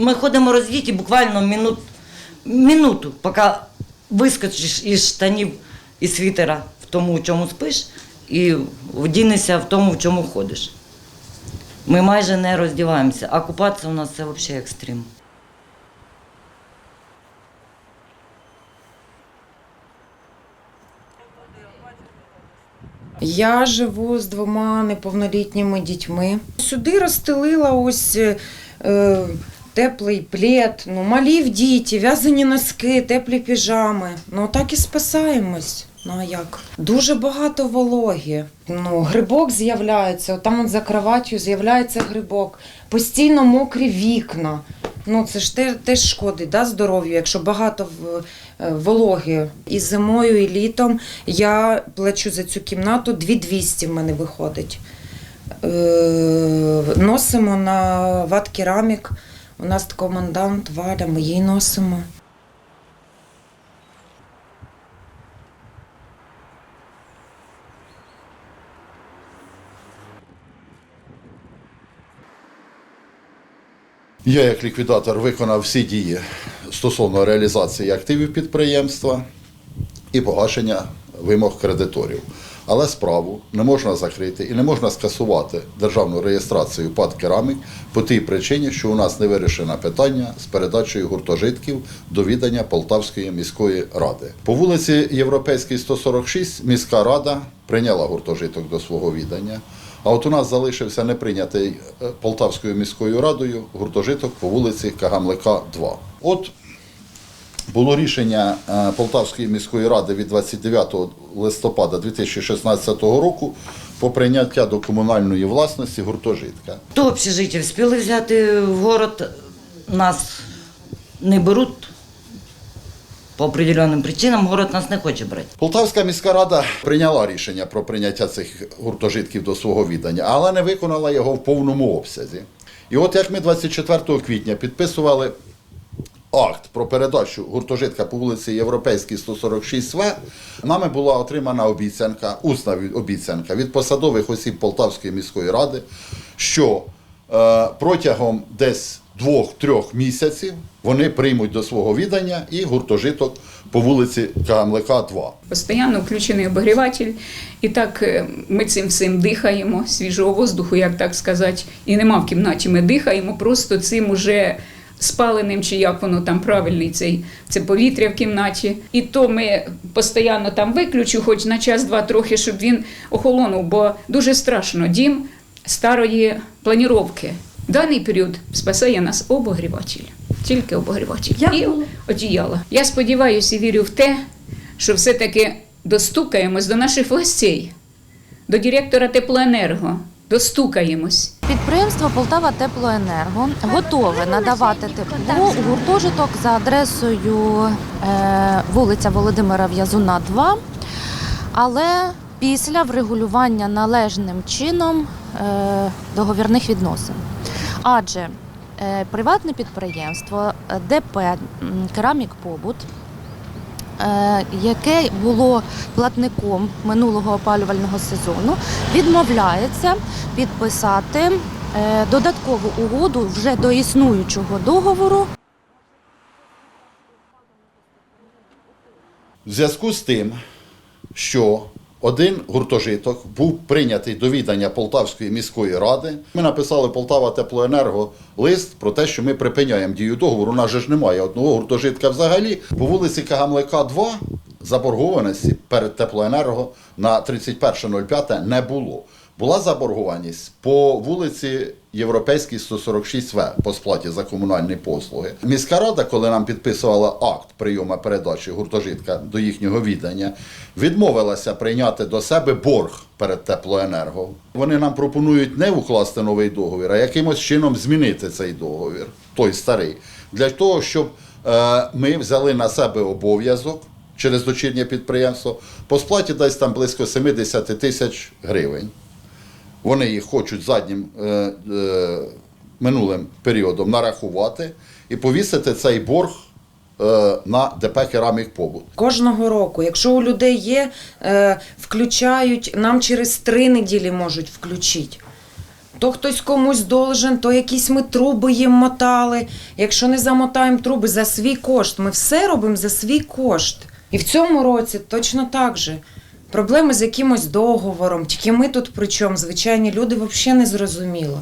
Ми ходимо роздіті буквально минут, минуту, поки вискочиш із штанів і світера в тому, в чому спиш, і вдінешся в тому, в чому ходиш. Ми майже не роздіваємося, а купатися у нас це взагалі екстрим. Я живу з двома неповнолітніми дітьми. Сюди розстелила ось е, теплий плед, ну, малі в діті, в'язані носки, теплі піжами. Ну так і спасаємось. Ну а як? Дуже багато вологі. Ну, грибок з'являється, там за кроваттю з'являється грибок. Постійно мокрі вікна. Ну, це ж те- теж шкодить да, здоров'ю, якщо багато е, вологи. І зимою, і літом я плачу за цю кімнату 2200 в мене виходить. Е, носимо на ват керамік. У нас командант Валя, ми її носимо. Я, як ліквідатор, виконав всі дії стосовно реалізації активів підприємства і погашення вимог кредиторів. Але справу не можна закрити і не можна скасувати державну реєстрацію ПАД «Керамік» по тій причині, що у нас не вирішено питання з передачею гуртожитків до відання Полтавської міської ради. По вулиці Європейській 146 міська рада прийняла гуртожиток до свого відання. А от у нас залишився неприйнятий е, Полтавською міською радою гуртожиток по вулиці Кагамлика, 2. От було рішення е, Полтавської міської ради від 29 листопада 2016 року по прийняття до комунальної власності гуртожитка. То общежиття встигли взяти в город, нас не беруть. По определенним причинам город нас не хоче брати. Полтавська міська рада прийняла рішення про прийняття цих гуртожитків до свого відання, але не виконала його в повному обсязі. І от як ми 24 квітня підписували акт про передачу гуртожитка по вулиці Європейській 146В, нами була отримана обіцянка, усна обіцянка від посадових осіб Полтавської міської ради, що е, протягом десь двох-трьох місяців вони приймуть до свого відання і гуртожиток по вулиці Кагамлика 2. Постійно включений обогріватель, і так е, ми цим всім дихаємо, свіжого воздуху, як так сказати, і нема в кімнаті. Ми дихаємо просто цим уже спаленим, чи як воно там правильний цей це повітря в кімнаті. І то ми постійно там виключу, хоч на час-два трохи, щоб він охолонув, бо дуже страшно. Дім старої планіровки. Даний період спасає нас обогріватель. Тільки обогріватель. І одіяло. Я сподіваюся і вірю в те, що все-таки достукаємось до наших властей, до директора теплоенерго, достукаємось. Підприємство Полтава Теплоенерго готове надавати тепло у гуртожиток за адресою е, вулиця Володимира В'язуна, 2, але після врегулювання належним чином е, договірних відносин. Адже е, приватне підприємство ДП Керамік Побут яке було платником минулого опалювального сезону, відмовляється підписати е, додаткову угоду вже до існуючого договору. В зв'язку з тим, що один гуртожиток був прийнятий до відання Полтавської міської ради, ми написали Полтава Теплоенерго лист про те, що ми припиняємо дію договору. У нас же ж немає одного гуртожитка взагалі. По вулиці Кагамлика 2 заборгованості перед теплоенерго на 31.05 не було. Була заборгованість по вулиці Європейській 146В по сплаті за комунальні послуги. Міська рада, коли нам підписувала акт прийому передачі гуртожитка до їхнього віддання, відмовилася прийняти до себе борг перед теплоенерго. Вони нам пропонують не укласти новий договір, а якимось чином змінити цей договір, той старий, для того, щоб е, ми взяли на себе обов'язок через дочірнє підприємство по сплаті десь там близько 70 тисяч гривень. Вони їх хочуть заднім е, е, минулим періодом нарахувати і повісити цей борг. Е, на ДП «Керамік побут». кожного року, якщо у людей є, включають нам через три неділі можуть включити. То хтось комусь должен, то якісь ми труби їм мотали. Якщо не замотаємо труби за свій кошт, ми все робимо за свій кошт. І в цьому році точно так же проблеми з якимось договором. Тільки ми тут при чому звичайні люди взагалі не зрозуміло.